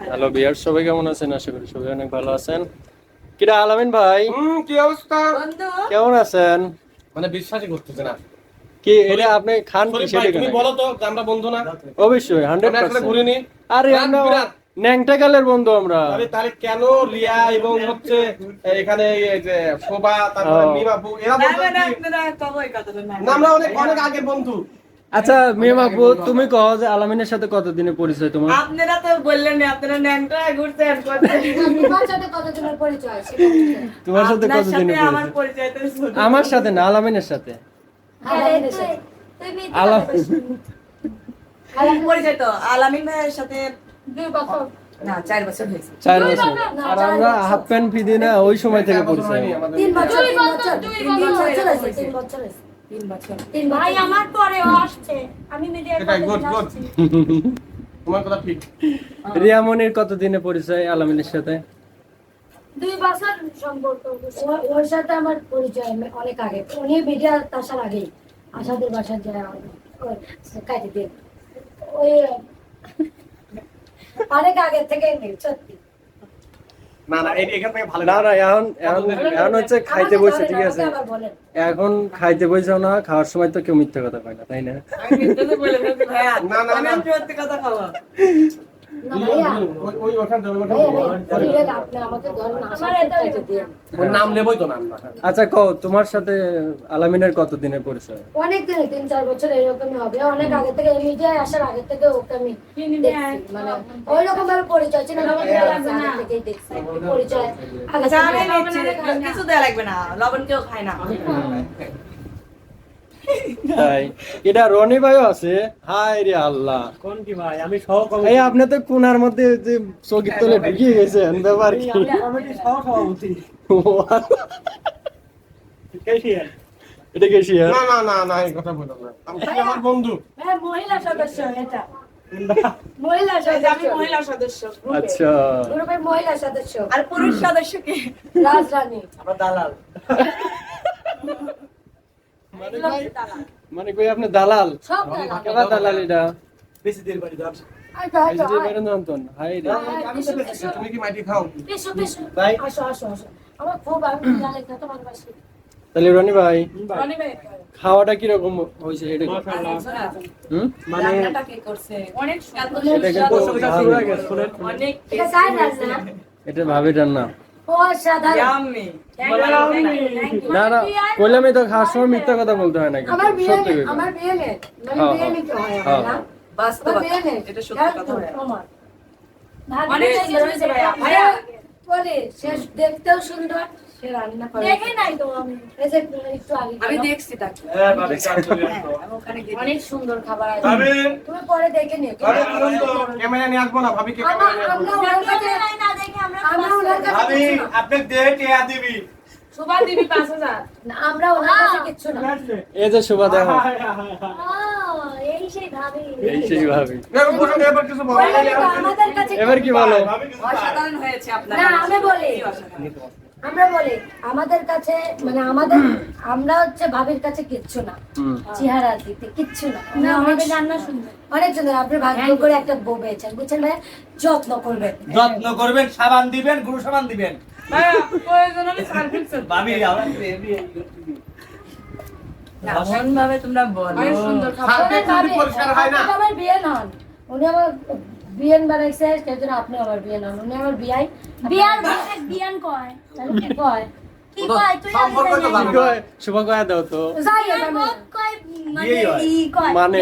Hello বিয়ার সবাই কেমন আছেন? আশা করি সবাই অনেক ভালো আছেন। কিরা আলামিন ভাই? কি অবস্থা? কেমন আছেন? মানে বিশ্বাসই করতেছে না। কি এটা আপনি খান কি সেটা তুমি বলো তো আমরা বন্ধু না? অবশ্যই হান্ড্রেড আমরা একসাথে ঘুরিনি। আরে আমরা। ন্যাংটা কালের বন্ধু আমরা। আরে তাহলে কেন লিয়া এবং হচ্ছে এখানে এই যে শোভা তারপরে এরা বন্ধু আমরা অনেক অনেক আগের বন্ধু। আচ্ছা মেম আপু তুমি কও যে আলামিনের সাথে কতদিনের পরিচয় তোমার? আপনারা তো বললেন না আপনারা ন্যাংটা ঘুরছেন তোমার সাথে কতজনের পরিচয়। তোমার সাথে কতদিনের আমার পরিচয়। আমার সাথে না আলামিনের সাথে। আলামিনের সাথে। আলাম আলামিন পরিচয় তো আলামিন ভাইয়ের সাথে চার বছর হয়েছে। চার দুই বছর। বছর, না, আর আমরা হাফ প্যান্ট ফিদি না ওই সময় থেকে ভাই আমার পরেও আসছে। আমি তোমার কথা ঠিক। রিয়ামনির কতদিনের পরিচয় আলামিনের সাথে? দুই বছর সম্পর্ক। ওর সাথে আমার পরিচয় অনেক আগে। উনি মিডিয়া আসার আগেই আসাদের বাসার ওই অনেক আগে থেকে নেই সত্যি। না না এখান থেকে ভালো না না এখন এখন এখন হচ্ছে খাইতে বসে ঠিক আছে? এখন খাইতে বসেও না খাওয়ার সময় তো কেউ মিথ্যা কথা কয় না তাই না? কথা আচ্ছা কও তোমার সাথে আলামিনের কতদিনের পরিচয়? অনেক দিন তিন চার বছর এরকমই হবে। অনেক আগে থেকে মিডিয়ায় আসার আগে থেকে ওকে আমি মানে ওই রকম ভাবে পরিচয় ছিল পরিচয়। কিছু দেয়া লাগবে না। লবণ কেউ খায় না। তাই। এটা রনি ভাইও আছে। হাই রে আল্লাহ। কোন কি ভাই? আমি সহ এই আপনি তো কোনার মধ্যে যে চকির তলে ঢুকিয়ে গেছেন ব্যাপার কি? সহ সভাপতি। এটা হ্যাঁ? না না না না এই কথা বলো না। আমি আমার বন্ধু। হ্যাঁ মহিলা সদস্য এটা। মহিলা। এই যে আমি মহিলা সদস্য আচ্ছা। গ্রুপের মহিলা সদস্য। আর পুরুষ সদস্য কি? রাজরানী। আমার দালাল। মানে কই? আপনি দালাল? সব দালাল। কেবা দালাল এটা? বেশি দেরি বাড়ি দাও আচ্ছা, এই আচ্ছা, যে বেরোন অন্তন হাই রে। আমি তো দেখছি, তুমি কি মাটি খাও? এসো, এসো। ভাই। আসো, আসো, আসো। আমার খুব না তোমার পাশে। তাহলে রনি ভাই খাওয়াটা কীরকম হয়েছে এটা কি? হুম? মানে রান্নাটা কে করছে? অনেক এটা হয়ে অনেক এটা কার রান্না? না না কইলামই তো খাওয়ার সময় মিথ্যা কথা বলতে হয় নাকি? সত্যি আমার বিয়ে নেই। মানে হ্যাঁ, বিয়ে হ্যাঁ। নিতে হয়। না? বাস্তব আমার বিয়ে নেই। এটা সত্যি কথা বলে, সে দেখতেও সুন্দর, সে রান্না করে। দেখে নাই তো আমি। এই যে একটু আগে আমি দেখছি তাকে। হ্যাঁ গিয়ে অনেক সুন্দর খাবার আছে। তুমি পরে দেখে নিও। ক্যামেরা নিয়ে আসব না ভাবি ভাবি। আপনি দিবি। সুভা দিবি পাঁচ হাজার। না, আমরা ওনার কাছে কিচ্ছু না। এই যে শোভা দেখো। ও, এই সেই ভাবি এবার কি বলো? না, আমি বলি। আমরা বলি আমাদের কাছে মানে আমাদের আমরা হচ্ছে ভাবির কাছে কিচ্ছু না। চেহারা দিতে কিচ্ছু না। আমাদের রান্না সুন্দর। অনেক সুন্দর। আপনি ভাগ্য করে একটা বউ পেয়েছেন। বুঝছেন ভাই? যত্ন করবেন। যত্ন করবেন সাবান দিবেন গুরু সাবান দিবেন। প্রয়োজন হলে সার্ভিস ভাবি আমরা এমন ভাবে তোমরা বলো। হয় আমার বিয়ে নন উনি আমার বানাইছে সেজন্য আপনি আমার বিয়ে উনি আমার বিয়াই। বিয়ান কয়। কি কয়? মানে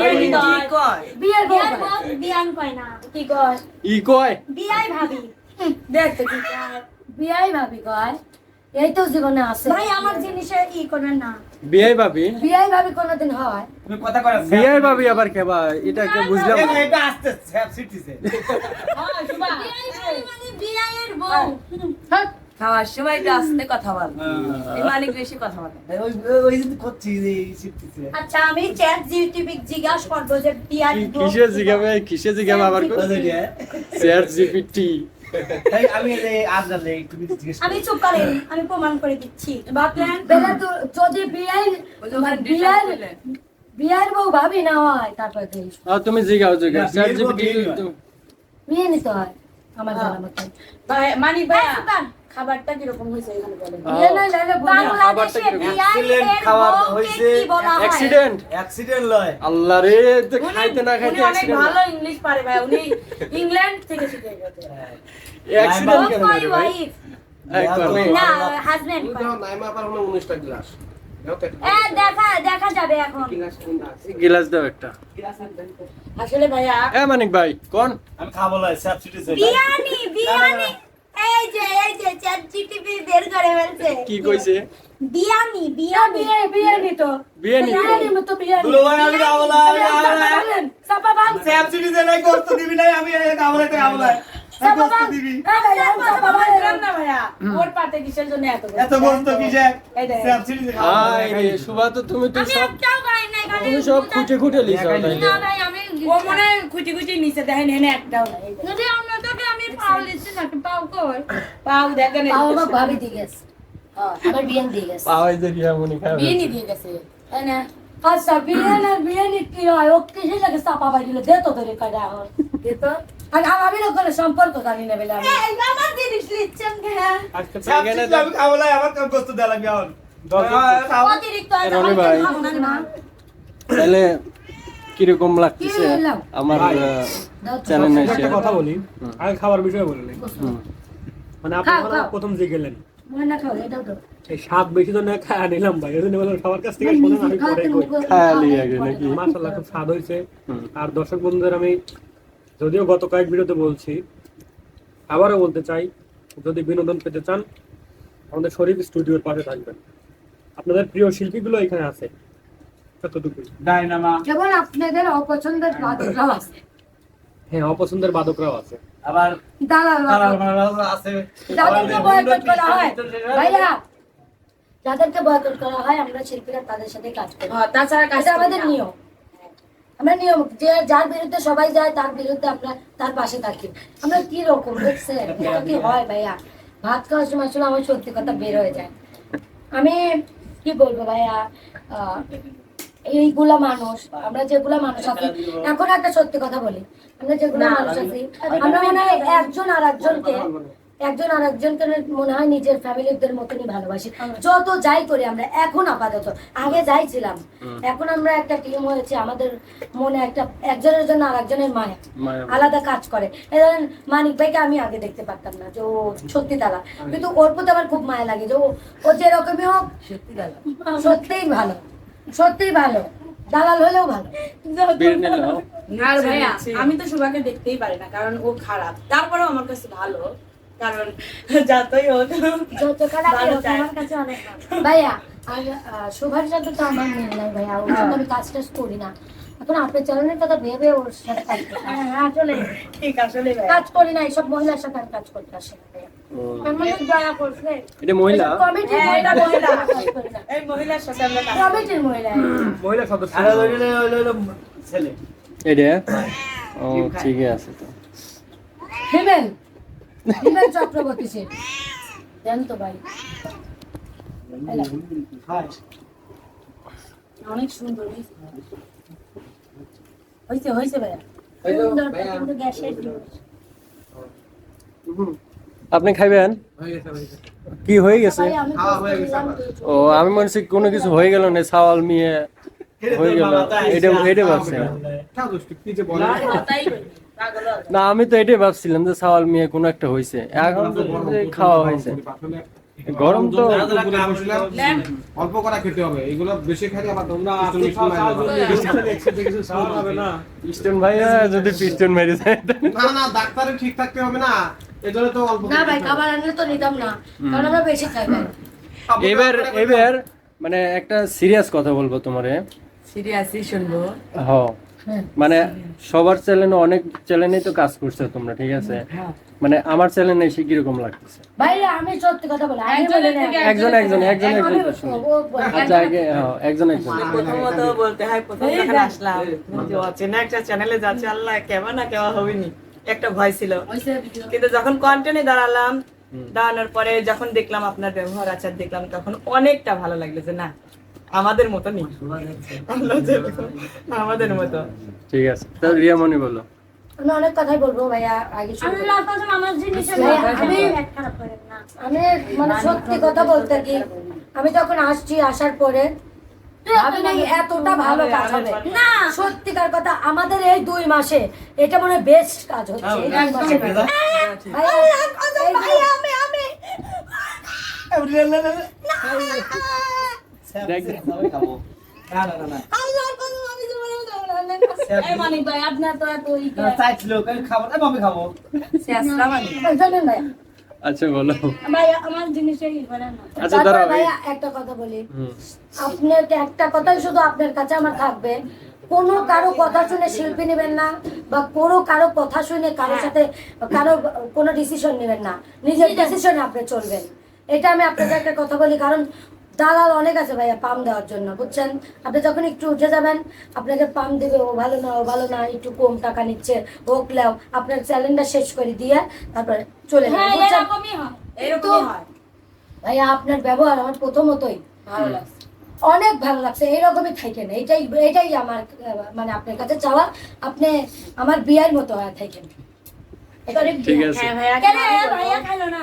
বিয়াই ভাবি কয়। এই তো জীবনে আছে। ভাই আমার জিনিসে ই করেন না। বিয়ে ভাবি? বিয়াই ভাবি কোনোদিন হয়। তুমি কথা করা বিয়ে ভাবি আবার কেবা এটা কে বুঝলাম এটা আসতে সিটিছে হ্যাঁ। মানে বিয়াইয়ের বউ। হ্যাঁ, খাওয়ার সময় একটু আস্তে কথা বল। মালিক বেশি কথা বলে। ওই যে করছি যে আচ্ছা আমি চ্যাট জিজ্ঞাসা করব যে বিয়ার কিসে জিগাবে কিসে জিগাবে আবার চ্যাট জিপিটি আমি আমি চুপ করেন আমি প্রমাণ করে দিচ্ছি। বেলা তো যদি বিয়ের বিয়ের বিয়ার বউ ভাবি না হয় তারপর তুমি জিগাও জিগাও। স্যার বিয়ে নিতে হয়। আমার জানা মতো। মানে সুকান। খাবারটা কীরকম হয়েছে এখানে বলেন? বিয়ে নয় লাইলে বুঝি না। বাংলাদেশে খাবার হয়েছে। কি বলা হয়? অ্যাক্সিডেন্ট অ্যাক্সিডেন্ট লয়। আল্লাহ রে খাইতে না খাইতে অ্যাক্সিডেন্ট ভালো ইংলিশ পারে ভাই। উনি ইংল্যান্ড থেকে শিখে গেছে। অ্যাক্সিডেন্ট কেন ভাই? wife. না হাজবেন্ড নাইমা পার। হলো 19টা গ্লাস এ দেখা দেখা যাবে এখন। গিলাস দাও একটা। আসলে ভাইয়া এ মানিক ভাই কোন? আমি খাব লয় স্যাপ সিটিছে বিয়ানি বিয়ানি। এই যে এই যে চ্যাট জিটিপি বের করে ফেলছে। কি কইছে? বিয়ানি বিয়ানি। বিয়ে বিয়ে নিত বিয়ে নিত? বিয়ে নিত তো বিয়ে দুলো ভাই আমি সাপা নাই করতে দিবি নাই আমি এই না তো তুমি তো সব তুমি সব না ও মনে হয় খুঁটি খুঁটি নিচে দেখেন একটাও। যদি আমরা আমি পাও লিখছি না পাও কই? পাও দেখেন এই পাও আমার ভাবি দিয়ে গেছে। আমার বিয়ে দিয়ে গেছে। পাওয়াই যে রিয়া মনি খাবে। বিয়ে দিয়ে গেছে। তাই না? আচ্ছা বিয়ে না বিয়ে কি হয়? ও কিসে লাগে চাপা বাড়িলে দে তো ধরে কাটা এখন। দে তো। আর আমি লোক করে সম্পর্ক জানি না বেলা। এই আমার জিনিস লিখছেন কেন স্যাপ সিটিছে আমি খাব আমার কাম গোস্ত দেয়া লাগবে এখন। অতিরিক্ত এ রনি না? তাহলে কীরকম লাগতেছে? আমার চ্যানেল এসে একটা কথা বলি আগে খাবার বিষয়ে বললেন হুম। মানে আপনি খাও, যখন খাও। প্রথম যে গেলেন। মনে এই স্বাদ বেশি তো না খায় নিলাম ভাই এই জন্য বললাম সবার কাছ থেকে শোনেন আমি পরে কই আগে নাকি? মাশাআল্লাহ খুব স্বাদ হয়েছে। আর দর্শক বন্ধুদের আমি যদিও গত কয়েক ভিডিওতে বলছি আবারও বলতে চাই যদি বিনোদন পেতে চান আমাদের শরীফ স্টুডিওর পাশে থাকবেন। আপনাদের প্রিয় শিল্পীগুলো এখানে আছে। ডাইনামা আপনাদের অপছন্দের বাদরাও আছে। হ্যাঁ অপছন্দের বাদকরাও আছে। আবার দালাল আছে। যাদেরকে বয়কট করা হয়। ভাইয়া যাদেরকে বয়কট করা হয় আমরা শিল্পীরা তাদের সাথে কাজ করি। হ্যাঁ, তাছাড়া কাজ আমাদের নিয়ম। আমরা নিয়ম যে যার বিরুদ্ধে সবাই যায় তার বিরুদ্ধে আমরা তার পাশে থাকি। আমরা কি রকম দেখছেন? কি হয়। ভাইয়া? ভাত খাওয়ার সময় আসলে আমার সত্যি কথা বের হয়ে যায়। আমি কি বলব ভাইয়া? আহ, এইগুলা মানুষ আমরা যেগুলা মানুষ আছি। এখন একটা সত্যি কথা বলি আমরা যেগুলো মানুষ আছি আমরা মনে হয় একজন আর একজনকে একজন আর একজনকে মনে হয় নিজের ফ্যামিলিদের মতনই ভালোবাসি। যত যাই করি আমরা এখন আপাতত আগে যাই ছিলাম। এখন আমরা একটা টিম হয়েছে আমাদের মনে একটা একজনের জন্য আর একজনের মায়া। আলাদা কাজ করে। ধরেন মানিক ভাইকে আমি আগে দেখতে পারতাম না যে ও সত্যি তালা কিন্তু ওর প্রতি আমার খুব মায়া লাগে যে ও ও যেরকমই হোক সত্যিই ভালো। সত্যিই ভালো। দালাল হলেও ভালো। আর ভাইয়া আমি তো সুভাকে দেখতেই পারি না কারণ ও খারাপ। তারপরেও আমার কাছে ভালো কারণ যতই হোক যত খারাপ। আমার কাছে অনেক ভাইয়া আর শোভার সাথে তো আমার মিল নাই ভাইয়া ওর সাথে আমি কাজ টাজ করি না। এখন আপনার চ্যানেলের কথা ভেবে ওর সাথে কাজ করি না। হ্যাঁ, আসলে ঠিক আসলে কাজ করি না এইসব মহিলার সাথে আমি কাজ করতে আসি না ভাইয়া। ও, আমি দয়া করছে? এটা মহিলা? কমিটির হ্যাঁ, হিমেল চক্রবর্তী সে জান তো ভাই। অনেক সুন্দর। ভাইয়া। আপনি খাইবেন? কি হয়ে গেছে। ও আমি মনে কোনো কিছু হয়ে গেল না সাওয়াল মিয়ে হয়ে গেল। এটা এটা ভাবছি। তাই বলি, পাগল হলো। না আমি তো এটাই ভাবছিলাম যে সাওয়াল মিয়ে কোনো একটা হয়েছে এখন খাওয়া হয়েছে গরম তো অল্প করা খেতে হবে এগুলো বেশি খেলে আবার পিস্টন ভাইয়া যদি পিস্টন মেরে যায় না না ডাক্তারের ঠিক থাকতে হবে না এজন্য তো অল্প না ভাই খাবার আনলে তো নিতাম না কারণ আমরা বেশি খাই ভাই। এবার এবার মানে একটা সিরিয়াস কথা বলব তোমারে। সিরিয়াসলি শুনব হ। মানে সবার চ্যানেলে অনেক চ্যানেলেই তো কাজ করছে তোমরা ঠিক আছে? মানে আমার চ্যানেলে এসে কীরকম লাগতেছে? ভাই আমি সত্যি কথা বলি আমি বলি না। একজন একজন একজন একজন। আচ্ছা আগে হ্যাঁ, একজন একজন। প্রথমত বলতে হয় প্রথম যখন আসলাম যে অচেনা একটা চ্যানেলে যাচ্ছে আল্লাহ কেমন না কেমন হবে নি একটা ভয় ছিল। কিন্তু যখন কন্টেন্টে দাঁড়ালাম দাঁড়ানোর পরে যখন দেখলাম আপনার ব্যবহার আচার দেখলাম তখন অনেকটা ভালো লাগল যে না আমাদের মতো নেই। আমাদের মতো। ঠিক আছে। তো রিয়ামণি বলো। আমি অনেক কথাই বলব ভাইয়া আগে আমি মানে সত্যি কথা বলতে কি আমি যখন আসছি আসার পরে এতটা ভালো কাজ হবে। না। সত্যিকার কথা আমাদের এই দুই মাসে এটা মনে হয় বেস্ট কাজ হচ্ছে। মাসে। ভাইয়া, আচ্ছা বলো। আমার আচ্ছা একটা কথা বলি। হুম। একটা কথাই শুধু আপনার কাছে আমার থাকবে। কোনো কারও কথা শুনে শিল্পী নেবেন না বা কোনো কারও কথা শুনে কারোর সাথে কারও কোনো ডিসিশন নেবেন না। নিজের ডিসিশনে আপনি চলবেন। এটা আমি আপনাকে একটা কথা বলি কারণ দালাল অনেক আছে ভাইয়া পাম দেওয়ার জন্য বুঝছেন? আপনি যখন একটু উঠে যাবেন আপনাকে পাম দেবে ও ভালো না ও ভালো না একটু কম টাকা নিচ্ছে হোক লেও আপনার চ্যালেঞ্জটা শেষ করে দিয়ে তারপরে চলে যাবেন হ্যাঁ ভাইয়া আপনার ব্যবহার আমার প্রথমতই ভালো লাগছে। অনেক ভালো লাগছে এইরকমই থাকেন এটাই এটাই আমার মানে আপনার কাছে চাওয়া আপনি আমার বিয়ের মতো হয়ে থাকেন। ঠিক আছে। হ্যাঁ ভাইয়া কেন ভাইয়া খাইলো না?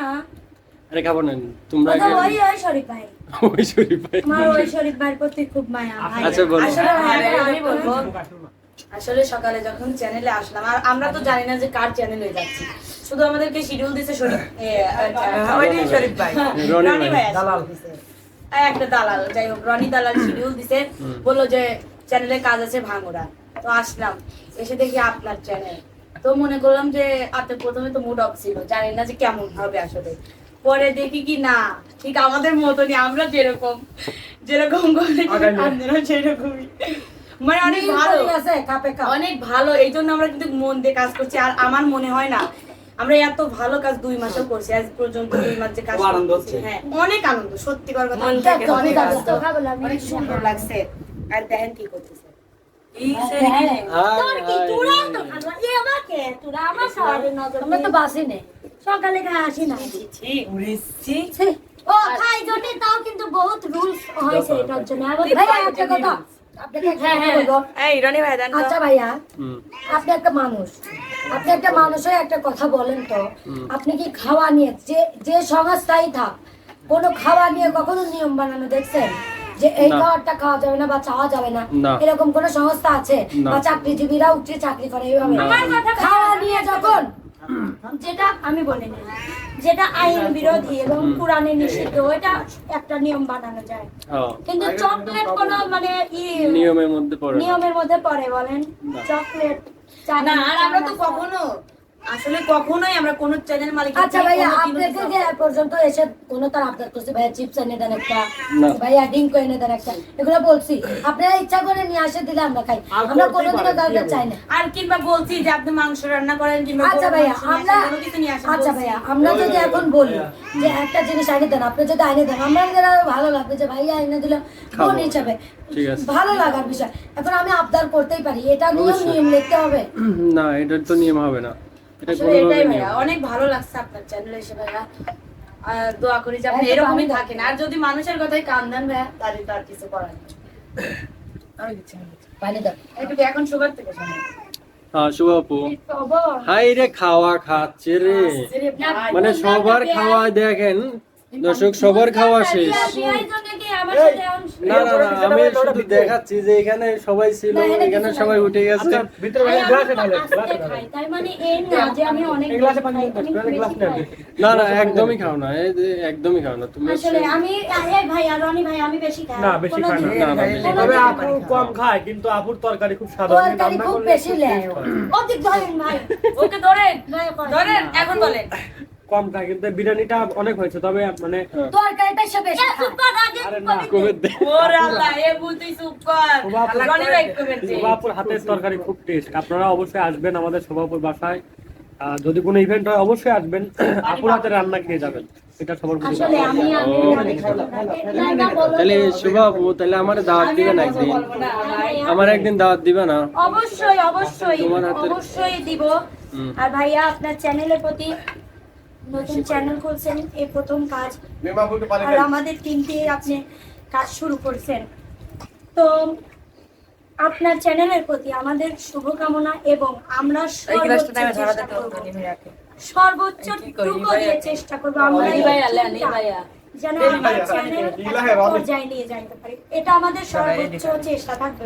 আরে খাব না তোমরা ওই আগে ওই ওই শরীফ ভাই। ওই শরীফ ভাই। আমার ওই শরীফ ভাইয়ের প্রতি খুব মায়া আচ্ছা বলো। আসলে হ্যাঁ আমি বলব। আসলে সকালে যখন চ্যানেলে আসলাম আর আমরা তো জানি না যে কার চ্যানেলে যাচ্ছি। শুধু আমাদেরকে শিডিউল দিছে শরীফ আচ্ছা, শরীফ ভাই। রনি ভাই। দালাল। দিছে একটা দালাল যাই হোক রনি দালাল শিডিউল দিছে বলল যে চ্যানেলে কাজ আছে ভাঙুরা তো আসলাম এসে দেখি আপনার চ্যানেল তো মনে করলাম যে আপনি প্রথমে তো মুড অফ ছিল জানি না যে কেমন হবে আসলে। পরে দেখি কি না ঠিক আমাদের মতনই আমরা যেরকম যেরকম করে সেরকমই। মানে অনেক ভালো। আছে অনেক ভালো এই জন্য আমরা কিন্তু মন দিয়ে কাজ করছি। আর আমার মনে হয় না আমরা এত ভালো কাজ দুই মাসেও করছি আজ পর্যন্ত দুই মাস যে কাজ আনন্দ করছি, হচ্ছে। হ্যাঁ অনেক আনন্দ সত্যিকার কথা। অনেক সুন্দর লাগছে। আর দেখেন কি করতেছে। একটা আপনি একটা মানুষ আপনি একটা মানুষ হয়ে একটা কথা বলেন তো আপনি কি খাওয়া নিয়ে যে যে সংস্থাই থাক কোনো খাওয়া নিয়ে কখনো নিয়ম বানানো দেখছেন যে এই খাবারটা খাওয়া যাবে না বা চাওয়া যাবে না। এরকম কোনো সংস্থা আছে? বা চাকরিজীবীরা উঠে চাকরি করে এইভাবে? না। আমার কথা খাওয়া নিয়ে যখন যেটা আমি বলে যেটা আইন বিরোধী এবং কোরআনে নিষিদ্ধ ওইটা একটা নিয়ম বানানো যায়। কিন্তু চকলেট কোনো মানে ই নিয়মের মধ্যে পড়ে নিয়মের মধ্যে পড়ে বলেন। চকলেট না আর আমরা তো কখনো আসলে কখনোই আমরা কোন চ্যানেল মালিক আচ্ছা ভাইয়া আপনাকে যে পর্যন্ত এসে কোনো তার আপনার করছে? ভাইয়া চিপস এনে দেন একটা ডিঙ্ক এনে দেন একটা। এগুলো বলছি আপনারা ইচ্ছা করে নিয়ে আসে দিলে আমরা খাই। আমরা কোনোদিনও কাউকে চাই না। আর কিংবা বলছি যে আপনি মাংস রান্না করেন কিংবা আচ্ছা ভাইয়া আমরা আচ্ছা। ভাইয়া আমরা যদি এখন বলি যে একটা জিনিস আইনে দেন আপনি যদি আইনে দেন আমাদের ভালো লাগবে যে ভাইয়া আইনে দিল কোন হিসাবে। ভালো লাগার বিষয়। এখন আমি আবদার করতেই পারি এটা অবশ্যই। নিয়ম লিখতে হবে। না এটার তো নিয়ম হবে না। এটা আসলে এটাই ভাইয়া অনেক ভালো লাগছে আপনার চ্যানেলে এসে ভাইয়া। দোয়া করি যে আপনি এরকমই থাকেন। আর যদি মানুষের কথাই কান দেন ভাইয়া তাহলে তো আর কিছু করার নেই। পানি দাও। একটু এখন সুগার থেকে শোনেন হ্যাঁ শুভ আপু। হাই রে খাওয়া খাচ্ছে রে। মানে সবার খাওয়া দেখেন দর্শক সবার খাওয়া শেষ। না না না আমি শুধু দেখাচ্ছি যে এখানে সবাই ছিল এখানে সবাই উঠে গেছে। আচ্ছা ভিতরে গ্লাসে মানে এই না যে আমি অনেক গ্লাসে পানি একদমই খাও না এই যে একদমই খাও না তুমি আসলে আমি এই ভাই আর রনি ভাই আমি বেশি খাই। না, বেশি না। না, তবে আপু কম খায় কিন্তু আপুর তরকারি খুব সাধারণ তরকারি খুব বেশি নেয় অধিক ধরেন ভাই ওকে ধরেন ধরেন এখন বলেন। কম খায় কিন্তু বিরিয়ানিটা অনেক হয়েছে তবে মানে তরকারিটা সে বেশি এ, খায়। চুপ কর, আগে আরে না কবে দে ওরে আল্লাহ এ বুঝতেই চুপ রনি ভাই কমেন্ট। শোভাপুর হাতের তরকারি খুব টেস্ট আপনারা অবশ্যই আসবেন আমাদের শোভাপুর বাসায়। যদি কোনো ইভেন্ট হয় অবশ্যই আসবেন। আপুর হাতে রান্না খেয়ে যাবেন। এটা সবার আসলে আমি। তাহলে শুভ আপু তাহলে আমার দাওয়াত দিবে না একদিন। আমার একদিন দাওয়াত দিবে না। অবশ্যই অবশ্যই অবশ্যই দিব। আর ভাইয়া আপনার চ্যানেলের প্রতি নতুন চ্যানেল খুলছেন এই প্রথম কাজ। আর আমাদের টিম দিয়ে আপনি কাজ শুরু করছেন। তো আপনার চ্যানেলের প্রতি আমাদের শুভকামনা এবং আমরা সর্বোচ্চ চেষ্টা করব। আমরা যেন আমার চ্যানেল নিয়ে যাইতে পারি। এটা আমাদের সর্বোচ্চ চেষ্টা থাকবে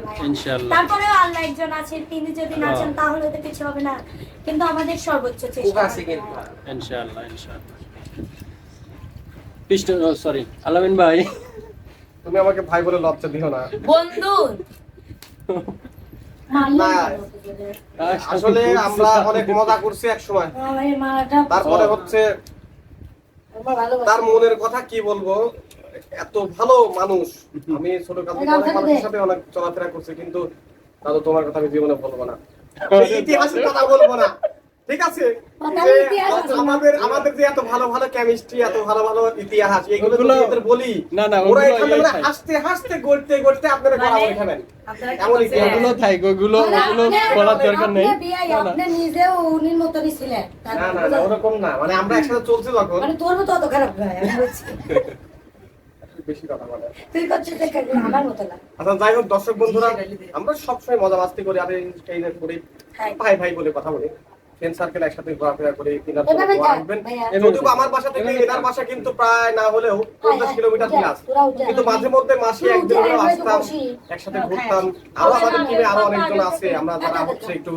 তারপরেও আল্লাহ একজন আছেন তিনি যদি নাচেন তাহলে তো কিছু হবে না। কিন্তু আমাদের সর্বোচ্চ চেষ্টা ইনশাআল্লাহ ইনশাআল্লাহ। সরি আলামিন ভাই। তুমি আমাকে ভাই বলে লজ্জা দিও না। বন্ধু। না। আসলে আমরা অনেক মজা করছি এক সময় তারপরে হচ্ছে। তার মনের কথা কি বলব? এত ভালো মানুষ। আমি ছোট থেকে অনেক সাথে অনেক চলাফেরা করছি কিন্তু দাদু তোমার কথা আমি জীবনে বলব না। ইতিহাসের কথা বলব না। ঠিক আছে। আমাদের আমাদের যে এত ভালো ভালো কেমিস্ট্রি এত ভালো ভালো ইতিহাস এগুলো বলি। না, না, ওরা এখানে ইয়ে মানে। হাসতে হাসতে গড়তে গড়তে আপনারা। ওগুলো থাই ওগুলো ওগুলো বলার দরকার নেই। আপনি না, না। আপনি নিজেও উনির মতনই ছিলেন। না না না ওরকম না। মানে আমরা একসাথে চলছি যখন। মানে তোর মতো অত খারাপ নয় আমি বলছি। বেশি কথা বলে। তুই করছিস আমার মতো না। আচ্ছা যাই হোক দর্শক বন্ধুরা আমরা সবসময় মজা মাস্তি করি আর এই করি। হ্যাঁ। ভাই ভাই বলে কথা বলি। ফ্রেন্ড সার্কেল একসাথে ঘোরাফেরা করে কিনার আসবেন যদিও আমার বাসা থেকে এনার বাসা কিন্তু প্রায় না হলেও পঞ্চাশ হ্যাঁ, কিলোমিটার প্লাস কিন্তু মাঝে মধ্যে মাসে একদিন আসতাম একসাথে ঘুরতাম। আরও আমাদের টিমে আরও অনেকজন আছে আমরা যারা হচ্ছে একটু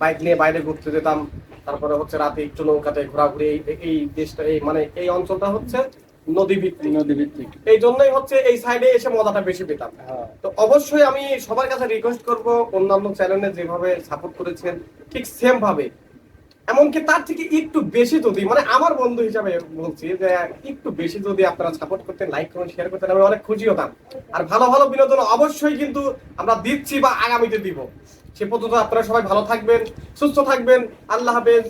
বাইক নিয়ে বাইরে ঘুরতে যেতাম তারপরে হচ্ছে রাতে একটু নৌকাতে ঘোরাঘুরি এই- এই দেশটা এই মানে এই অঞ্চলটা হচ্ছে নদী ভিত্তিক নদী ভিত্তিক এই জন্যই হচ্ছে এই সাইডে এসে মজাটা বেশি পেতাম। হ্যাঁ। তো অবশ্যই আমি সবার কাছে রিকোয়েস্ট করব অন্যান্য চ্যানেলে যেভাবে সাপোর্ট করেছেন ঠিক সেম ভাবে এমনকি তার থেকে একটু বেশি যদি মানে আমার বন্ধু হিসাবে বলছি যে একটু বেশি যদি আপনারা সাপোর্ট করতেন লাইক করুন শেয়ার করতেন আমি অনেক খুশি হতাম। আর ভালো ভালো বিনোদন অবশ্যই কিন্তু আমরা দিচ্ছি বা আগামীতে দিব। সে পর্যন্ত আপনারা সবাই ভালো থাকবেন, সুস্থ থাকবেন, আল্লাহ হাফেজ।